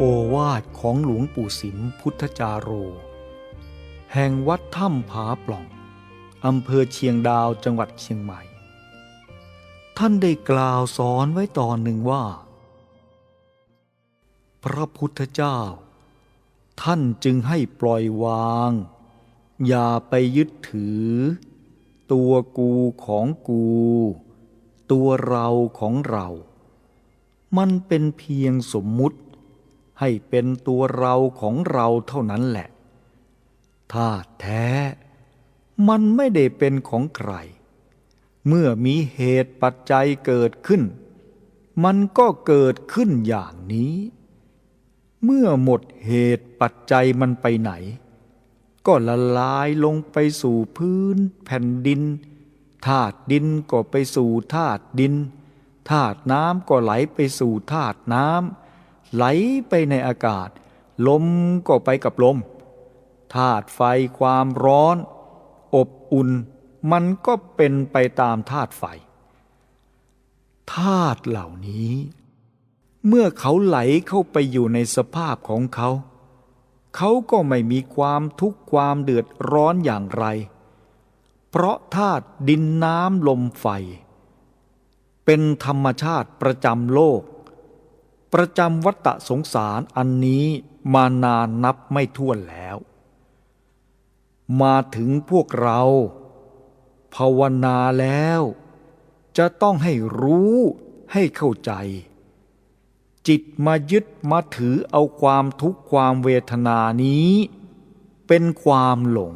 โอวาสของหลวงปู่สิมพุทธจาโร แห่งวัดถ้ำผาปล่อง อำเภอเชียงดาวจังหวัดเชียงใหม่ ท่านได้กล่าวสอนไว้ตอนหนึ่งว่า พระพุทธเจ้า ท่านจึงให้ปล่อยวาง อย่าไปยึดถือ ตัวกูของกู ตัวเราของเรา มันเป็นเพียงสมมุติ ให้เป็นตัวเราของเราเท่านั้นแหละถ้าแท้ มันไม่ได้เป็นของใคร เมื่อมีเหตุปัจจัยเกิดขึ้น มันก็เกิดขึ้นอย่างนี้ เมื่อหมดเหตุปัจจัยมันไปไหน ก็ละลายลงไปสู่พื้นแผ่นดินธาตุดินก็ไปสู่ธาตุดินธาตุน้ำก็ไหลไปสู่ธาตุน้ำ ไหลไปในอากาศ ลมก็ไปกับลมธาตุไฟความร้อน อบอุ่น มันก็เป็นไปตามธาตุไฟธาตุเหล่านี้ เมื่อเขาไหลเข้าไปอยู่ในสภาพของเขา เขาก็ไม่มีความทุกข์ความเดือดร้อนอย่างไร เพราะธาตุดินน้ำลมไฟ เป็นธรรมชาติประจำโลก ประจำวัฏสงสารอันนี้มานานนับไม่ถ้วนแล้ว มาถึงพวกเรา ภาวนาแล้ว จะต้องให้รู้ให้เข้าใจ จิตมายึดมาถือเอาความทุกข์ความเวทนานี้ เป็นความหลง